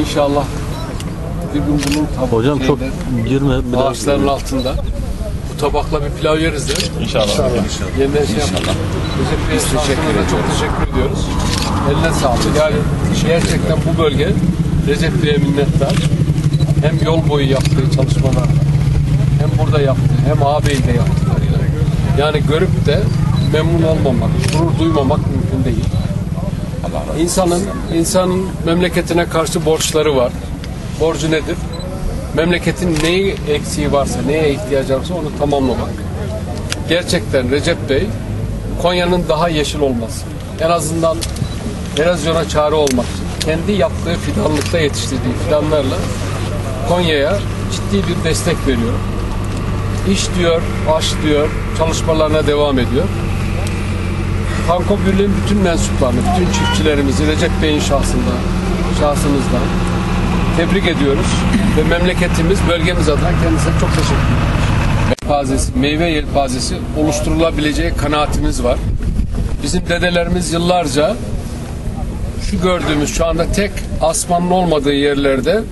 İnşallah bir gün bunun tab- Hocam çok şeyde, girme biraz. ağaçların altında bu tabakla bir pilav yeriz de. İnşallah. Yeniden şey yapalım. Recep Bey'e teşekkür da çok teşekkür ediyoruz. Eline sağlık. Yani gerçekten bu bölge Recep Bey'e minnettar. Hem yol boyu yaptığı çalışmalar hem burada yaptığı hem ağabeyde yaptılar. Yani. yani görüp de memnun olmamak, gurur duymamak mümkün değil. İnsanın insanın memleketine karşı borçları var. Borcu nedir? Memleketin neyi eksiği varsa, neye ihtiyacı varsa onu tamamlamak. Gerçekten Recep Bey Konya'nın daha yeşil olması, en azından erozyona çare olmak için kendi yaptığı fidanlıkta yetiştirdiği fidanlarla Konya'ya ciddi bir destek veriyor. İş diyor, aş diyor, çalışmalarına devam ediyor. Kanko Birliği'nin bütün mensuplarını, bütün çiftçilerimizi Recep Bey'in şahsında, şahsımızdan tebrik ediyoruz. Ve memleketimiz, bölgemiz adına kendisine çok teşekkür ediyoruz. Yelpazesi, meyve yelpazesi oluşturulabileceği kanaatimiz var. Bizim dedelerimiz yıllarca şu gördüğümüz şu anda tek asmanın olmadığı yerlerde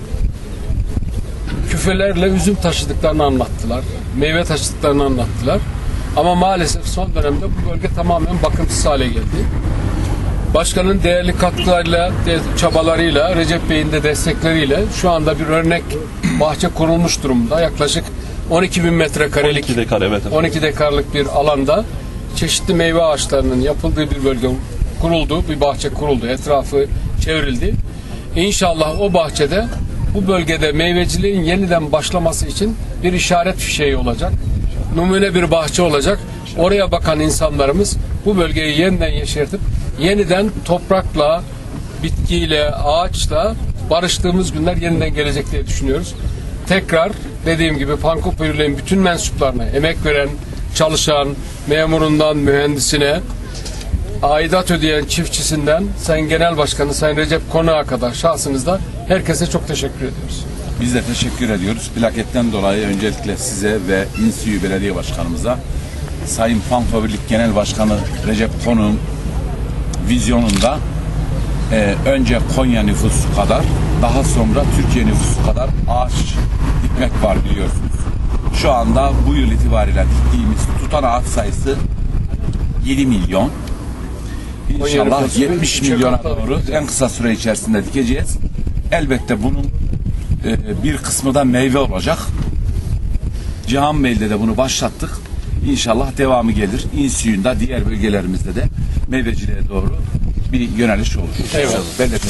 küfelerle üzüm taşıdıklarını anlattılar. Meyve taşıdıklarını anlattılar. Ama maalesef son dönemde bu bölge tamamen bakımsız hale geldi. Başkanın değerli katkılarıyla, de- çabalarıyla, Recep Bey'in de destekleriyle şu anda bir örnek bahçe kurulmuş durumda. Yaklaşık 12 bin metrekarelik 12 dekar evet. 12 dekarlık bir alanda çeşitli meyve ağaçlarının yapıldığı bir bölge kuruldu, bir bahçe kuruldu, etrafı çevrildi. İnşallah o bahçede bu bölgede meyveciliğin yeniden başlaması için bir işaret fişeği olacak. Numune bir bahçe olacak. Oraya bakan insanlarımız bu bölgeyi yeniden yeşertip yeniden toprakla, bitkiyle, ağaçla barıştığımız günler yeniden gelecek diye düşünüyoruz. Tekrar dediğim gibi Pankop Birliği'nin bütün mensuplarına, emek veren, çalışan, memurundan mühendisine, aidat ödeyen çiftçisinden Sayın Genel Başkanı Sayın Recep Konağa kadar şahsınızda herkese çok teşekkür ediyoruz. Biz de teşekkür ediyoruz. Plaketten dolayı öncelikle size ve İNSİÜ Belediye Başkanımıza Sayın Panko Birlik Genel Başkanı Recep Konuk'un vizyonunda e, önce Konya nüfusu kadar daha sonra Türkiye nüfusu kadar ağaç dikmek var biliyorsunuz. Şu anda bu yıl itibariyle diktiğimiz tutan ağaç sayısı 7 milyon. İnşallah nüfusu 70 üçe milyona doğru en kısa süre içerisinde dikeceğiz. Elbette bunun e, bir kısmı da meyve olacak. Cihanbeyli'de de bunu başlattık. İnşallah devamı gelir. İnsiyunda diğer bölgelerimizde de meyveciliğe doğru bir yöneliş olur. Eyvallah.